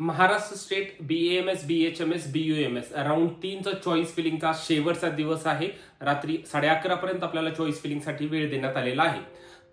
Maharashtra state B M S B H M S B U M S round तीनचा choice फिलिंगचा शेवटचा दिवस आहे. रात्री साडे अकरा पर्यंत आपल्याला चॉईस फिलिंगसाठी वेळ देण्यात आलेला आहे.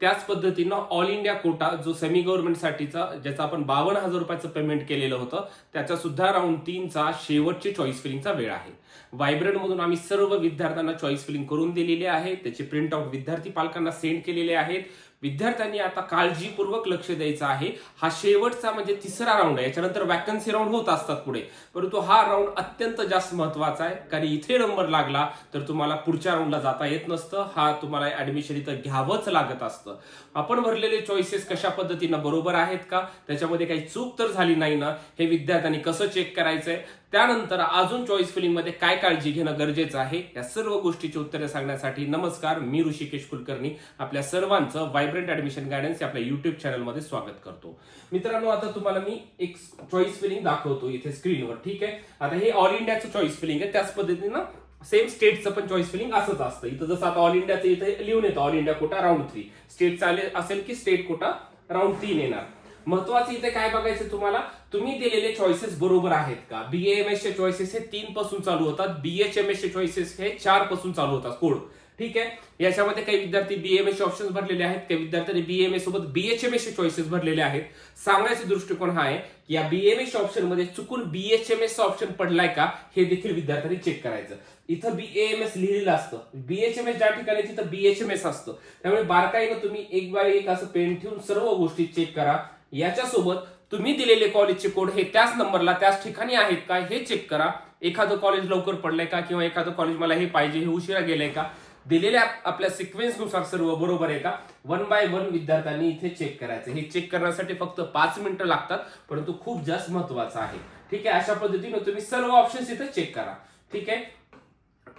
त्याच पद्धतीनं ऑल इंडिया कोटा जो सेमी गव्हर्नमेंटसाठीचा ज्याचा आपण बावन्न हजार रुपयाचं पेमेंट केलेलं होतं त्याचा सुद्धा राऊंड तीनचा शेवटची चॉईस फिलिंगचा वेळ आहे. व्हायब्रंट मधून आम्ही सर्व विद्यार्थ्यांना चॉईस फिलिंग करून दिलेली आहे. त्याचे प्रिंट आउट विद्यार्थी पालकांना सेंड केलेले आहेत. विद्यार्थ्यांनी आता काळजीपूर्वक लक्ष द्यायचं आहे. हा शेवटचा म्हणजे तिसरा राऊंड आहे. याच्यानंतर वॅकन्सी राऊंड होत असतात पुढे. परंतु हा राऊंड अत्यंत जास्त महत्त्वाचा आहे. कारण इथे नंबर लागला तर तुम्हाला पुढच्या राऊंडला जाता येत नसतं. हा तुम्हाला ऍडमिशन इथं घ्यावंच लागत असतं. आपण भरलेले चॉईसेस कशा पद्धतीनं बरोबर आहेत का? त्याच्यामध्ये काही चूक तर झाली नाही ना? हे विद्यार्थ्यांनी कसं चेक करायचंय? त्यानंतर अजून चॉईस फिलिंगमध्ये काय काळजी घेणं गरजेचं आहे? या सर्व गोष्टीची उत्तरे सांगण्यासाठी नमस्कार मी ऋषिकेश कुलकर्णी. आपल्या सर्वांचं व्हायब्रंट ऍडमिशन गायडन्स या आपल्या युट्यूब चॅनलमध्ये स्वागत करतो. मित्रांनो आता तुम्हाला मी एक चॉईस फिलिंग दाखवतो इथे स्क्रीनवर ठीक आहे? आता हे ऑल इंडियाचं चॉईस फिलिंग आहे. त्याच पद्धतीनं सेम स्टेटचं पण चॉईस फिलिंग असंच असतं. इथं जसं आता ऑल इंडियाचं इथे लिहून येतं all India quota round three state असेल की स्टेट कोटा राऊंड तीन येणार महत्वाचं इथे काय बघायचं तुम्हाला तुम्ही दिलेले चॉईसेस बरोबर आहेत का बीएमएस चे चॉईसेस हे तीन पासून चालू होतात बीएचएमएस चे चॉईसेस हे चारपासून चालू होतात कोड ठीक आहे याच्यामध्ये काही विद्यार्थी बीएमएस चे ऑप्शन भरलेले आहेत काही विद्यार्थ्यांनी बीएमएस सोबत बीएचएमएस चे चॉईसेस भरलेले आहेत सांगण्याचा दृष्टिकोन हा आहे की या बीएमएस ऑप्शनमध्ये चुकून बीएचएमएस ऑप्शन पडलाय का हे देखील विद्यार्थ्यांनी चेक करायचं इथं बीएमएस लिहिलेलं असतं बीएचएमएस ज्या ठिकाणी तिथं बीएचएमएस असतं त्यामुळे बारकाईनं तुम्ही एक बार एक असं पेन ठेवून सर्व गोष्टी चेक करा याच्यासोबत तुम्ही दिलेले कॉलेजचे कोड हे त्याच नंबरला त्याच ठिकाणी आहेत का हे चेक करा. एखादं कॉलेज लवकर पडलंय का किंवा एखादं कॉलेज मला हे पाहिजे हे उशिरा गेलंय का? दिलेल्या आपल्या सिक्वेन्सनुसार सर्व बरोबर आहे का? वन बाय वन विद्यार्थ्यांनी इथे चेक करायचं. हे चेक करण्यासाठी फक्त पाच मिनिटं लागतात परंतु खूप जास्त महत्वाचं आहे. ठीक आहे? अशा पद्धतीने तुम्ही सर्व ऑप्शन्स इथे चेक करा. ठीक आहे?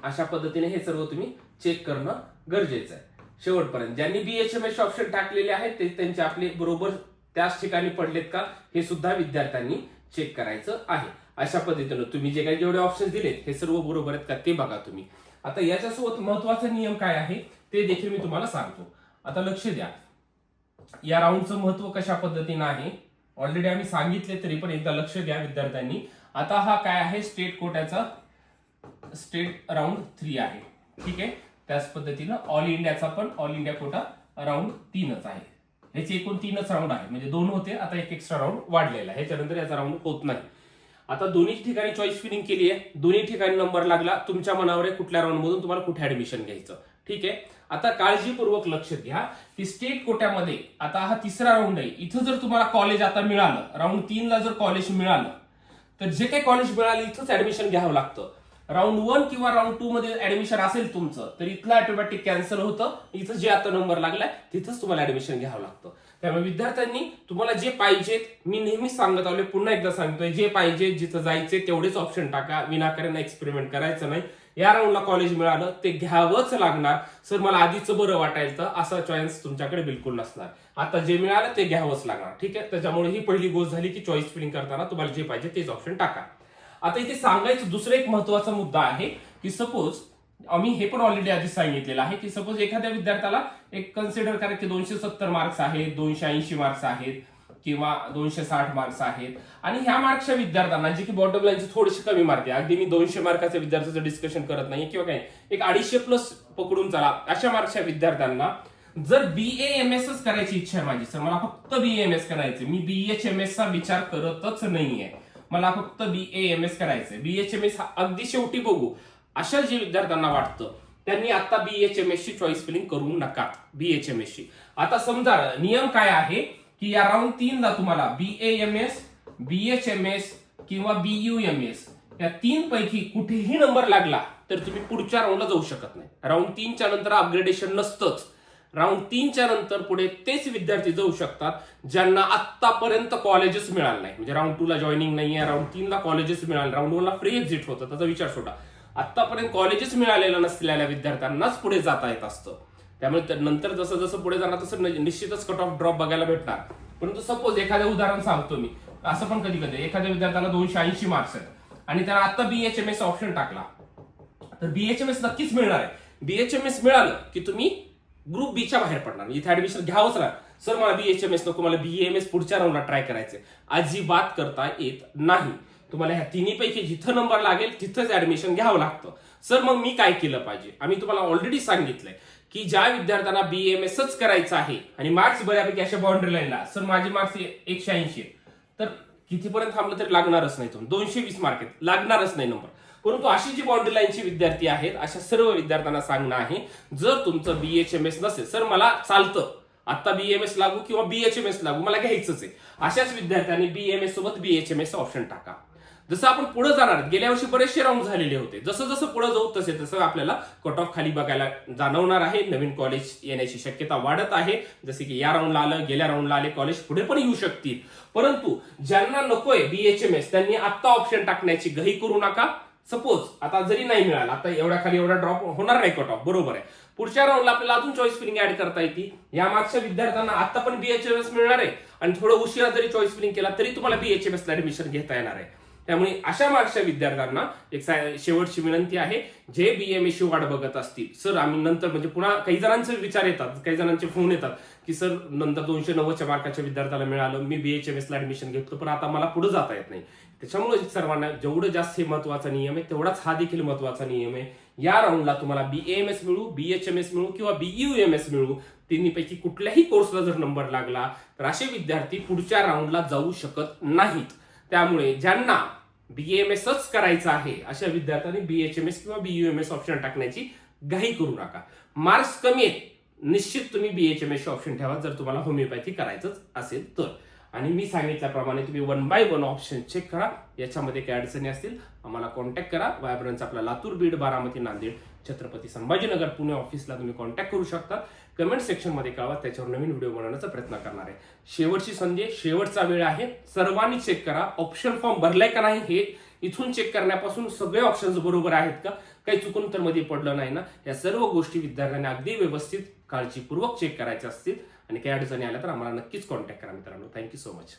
अशा पद्धतीने हे सर्व तुम्ही चेक करणं गरजेचं आहे. शेवटपर्यंत ज्यांनी बीएचएमएस ऑप्शन टाकलेले आहेत ते त्यांचे आपले बरोबर त्याच ठिकाणी पडलेत का हे सुद्धा विद्यार्थ्यांनी चेक करायचं आहे. अशा पद्धतीनं तुम्ही जे काही जेवढे ऑप्शन दिलेत हे सर्व बरोबर आहेत का ते बघा तुम्ही. आता याच्यासोबत महत्त्वाचा नियम काय आहे ते देखील मी तुम्हाला सांगतो. आता लक्ष द्या. या राऊंडचं महत्त्व कशा पद्धतीनं आहे ऑलरेडी आम्ही सांगितले तरी पण एकदा लक्ष द्या विद्यार्थ्यांनी. आता हा काय आहे स्टेट कोट्याचा स्टेट राऊंड थ्री आहे. ठीक आहे? त्याच पद्धतीनं ऑल इंडियाचा पण ऑल इंडिया कोटा राऊंड तीनच आहे. ह्याचे एकूण तीनच राऊंड आहे म्हणजे दोन होते आता एक एक्स्ट्रा राऊंड वाढलेला आहे. ह्याच्यानंतर याचा राऊंड होत नाही. आता दोन्ही ठिकाणी चॉईस फिलिंग केली आहे. दोन्ही ठिकाणी नंबर लागला. तुमच्या मनावर आहे कुठल्या राऊंड मधून तुम्हाला कुठे ऍडमिशन घ्यायचं? ठीक आहे? आता काळजीपूर्वक लक्ष घ्या की स्टेट कोट्यामध्ये आता हा तिसरा राऊंड आहे. इथं जर तुम्हाला कॉलेज आता मिळालं राऊंड तीनला जर कॉलेज मिळालं तर जे काही कॉलेज मिळालं इथंच ऍडमिशन घ्यावं लागतं. राऊंड वन किंवा राऊंड टू मध्ये ऍडमिशन असेल तुमचं तर इथलं ऑटोमॅटिक कॅन्सल होतं. इथं जे आता नंबर लागलाय तिथंच तुम्हाला ऍडमिशन घ्यावं लागतं. त्यामुळे विद्यार्थ्यांनी तुम्हाला जे पाहिजेत मी नेहमीच सांगत आलोय पुन्हा एकदा सांगतोय जे पाहिजे जिथं जायचे तेवढेच ऑप्शन टाका. विनाकारण एक्सपेरिमेंट करायचं नाही. या राऊंडला कॉलेज मिळालं ते घ्यावंच लागणार. सर मला आधीच बरं वाटायचं असा चॉईस तुमच्याकडे बिलकुल नसणार. आता जे मिळालं ते घ्यावंच लागणार. ठीक आहे? त्याच्यामुळे ही पहिली गोष्ट झाली की चॉईस फिलिंग करताना तुम्हाला जे पाहिजे तेच ऑप्शन टाका. आता इथे सांगायचं दुसरा एक महत्त्वाचा मुद्दा आहे की सपोज आम्ही हे पण ऑलरेडी आधी सांगितलेलं आहे की सपोज एखाद्या विद्यार्थ्याला एक कन्सिडर करा की दोनशे सत्तर मार्क्स आहेत दोनशे ऐंशी मार्क्स आहेत किंवा दोनशे साठ मार्क्स आहेत. आणि ह्या मार्क्सच्या विद्यार्थ्यांना जे की बॉटम लाईनचे थोडेसे कमी मार्क आहे अगदी मी दोनशे मार्काच्या विद्यार्थ्याचं डिस्कशन करत नाही किंवा काय एक अडीचशे प्लस पकडून चला अशा मार्क्सच्या विद्यार्थ्यांना जर बी एम एसच करायची इच्छा आहे माझी सर मला फक्त बी एम एस करायचं मी बी एच एम एस चा विचार करतच नाहीये. मला फक्त बी एम एस करायचंय. बी एच एम एस हा अगदी शेवटी बघू. अशा जे विद्यार्थ्यांना वाटतं त्यांनी आता बी एच एम एस ची चॉईस फिलिंग करू नका. बी एच एम एस ची. आता समजा नियम काय आहे की या राऊंड तीनला तुम्हाला B A M S B H M S किंवा बी यू एम एस या तीन पैकी कुठेही नंबर लागला तर तुम्ही पुढच्या राऊंडला जाऊ शकत नाही. राऊंड तीनच्या नंतर अपग्रेडेशन नसतंच. राऊंड तीनच्या नंतर पुढे तेच विद्यार्थी जाऊ शकतात ज्यांना आतापर्यंत कॉलेजेस मिळालं नाही. म्हणजे राऊंड टूला जॉईनिंग नाही आहे राऊंड तीनला कॉलेजेस मिळाले राऊंड वनला फ्री एक्झिट होतं. त्याचा विचार सोडा. आतापर्यंत कॉलेजेस मिळालेलं नसलेल्या विद्यार्थ्यांनाच पुढे जाता येत असतं. त्यामुळे नंतर जसं जसं पुढे जाणार तसं निश्चितच कट ऑफ ड्रॉप बघायला भेटणार. परंतु सपोज एखादं उदाहरण सांगतो मी. असं पण कधी कधी एखाद्या विद्यार्थ्याला दोनशे ऐंशी मार्क्स आहेत. आणि त्याला आता बीएचएमएस ऑप्शन टाकला. तर बीएचएमएस नक्कीच मिळणार आहे. बीएचएमएस मिळालं की तुम्ही ग्रुप बीच्या बाहेर पडणार. इथे ऍडमिशन घ्यावंच लागणार. सर मला बी एस एम एस नको मला बीएमएस पुढच्या राऊंडला ट्राय करायचंय. अजिबात करता येत नाही. तुम्हाला ह्या तिन्हीपैकी जिथं नंबर लागेल तिथंच ऍडमिशन घ्यावं लागतं. सर मग मी काय केलं पाहिजे? आम्ही तुम्हाला ऑलरेडी सांगितलंय की ज्या विद्यार्थ्यांना बीएमएसच करायचं आहे आणि मार्क्स बऱ्यापैकी अशा बाउंड्री लाईनला सर माझे मार्क्स एकशे ऐंशी तर कितीपर्यंत थांबलं तरी लागणारच नाही तुम्ही दोनशे वीस मार्क आहेत. लागणारच नाही नंबर परंतु अशी जी बाउंड्री लाईनची विद्यार्थी आहेत अशा सर्व विद्यार्थ्यांना सांगणं आहे जर तुमचं बी एच एम एस नसेल सर मला चालतं. आता बीएमएस लागू किंवा बी एच एम एस लागू मला घ्यायचंच आहे. अशाच विद्यार्थ्यांनी बीएमएस सोबत B H M S option टाका. जसं आपण पुढे जाणार गेल्या वर्षी बरेचसे राऊंड झालेले होते. जसं जसं पुढे जाऊ तसे तसं आपल्याला कट ऑफ खाली बघायला जाणवणार आहे. नवीन कॉलेज येण्याची शक्यता वाढत आहे. जसे की या राऊंडला आलं गेल्या राऊंडला आले कॉलेज पुढे पण येऊ शकतील. परंतु ज्यांना नकोय बीएचएमएस त्यांनी आत्ता ऑप्शन टाकण्याची घाई करू नका. सपोज आता जरी नाही मिळाला आता एवढ्या खाली एवढा ड्रॉप होणार नाही कट ऑफ बरोबर आहे. पुढच्या राऊंडला आपल्याला अजून चॉईस फिलिंग ऍड करता येते या मागच्या विद्यार्थ्यांना आता पण बीएचएमएस मिळणार आहे. आणि थोडं उशिरा जरी चॉईस फिलिंग केला तरी तुम्हाला बीएचएमएस ला ऍडमिशन घेता येणार आहे. त्यामुळे अशा मागच्या विद्यार्थ्यांना एक सा- शेवटची विनंती आहे जे बी एम ची वाट बघत असतील सर आम्ही नंतर म्हणजे पुन्हा काही जणांचे विचार येतात काही जणांचे फोन येतात की सर नंतर दोनशे नव्वदच्या मार्काच्या विद्यार्थ्याला मिळालं मी बी एच एम एसला ऍडमिशन घेतो पण आता मला पुढे जाता येत नाही. त्याच्यामुळे सर्वांना जेवढं जास्त हे महत्त्वाचा नियम आहे तेवढाच हा देखील महत्त्वाचा नियम आहे. या राऊंडला तुम्हाला बी एम एस मिळू बी एच एम एस मिळू किंवा बीयू एम एस मिळू तिन्हीपैकी कुठल्याही कोर्सला जर नंबर लागला तर असे विद्यार्थी पुढच्या राऊंडला जाऊ शकत नाहीत. त्यामुळे ज्यांना बीएमएसच करायचं आहे अशा विद्यार्थ्यांनी बीएचएमएस किंवा बीयूएमएस ऑप्शन टाकण्याची घाई करू नका. मार्क्स कमी आहेत. निश्चित तुम्ही बीएचएमएस ऑप्शन ठेवा जर तुम्हाला होमिओपॅथी करायचंच असेल तर. आणि मी सांगितल्याप्रमाणे तुम्ही one by one option check करा. याच्यामध्ये काही अडचणी असतील आम्हाला कॉन्टॅक्ट करा. वायब्रन्स आपला लातूर बीड बारामती नांदेड छत्रपती संभाजीनगर पुणे ऑफिसला तुम्ही कॉन्टॅक्ट करू शकता. कमेंट सेक्शनमध्ये कळवा त्याच्यावर नवीन व्हिडिओ बनवण्याचा प्रयत्न करणार आहे. शेवटची संधी शेवटचा वेळ आहे. सर्वांनी चेक करा. ऑप्शन फॉर्म भरलाय का नाही हे इथून चेक करण्यापासून सगळे ऑप्शन्स बरोबर आहेत का? काही चुकून तर मध्ये पडलं नाही ना? या सर्व गोष्टी विद्यार्थ्यांनी अगदी व्यवस्थित काळजीपूर्वक चेक करायच्या असतील. आणि काही अडचणी आल्या तर आम्हाला नक्कीच कॉन्टॅक्ट करा मित्रांनो. Thank you so much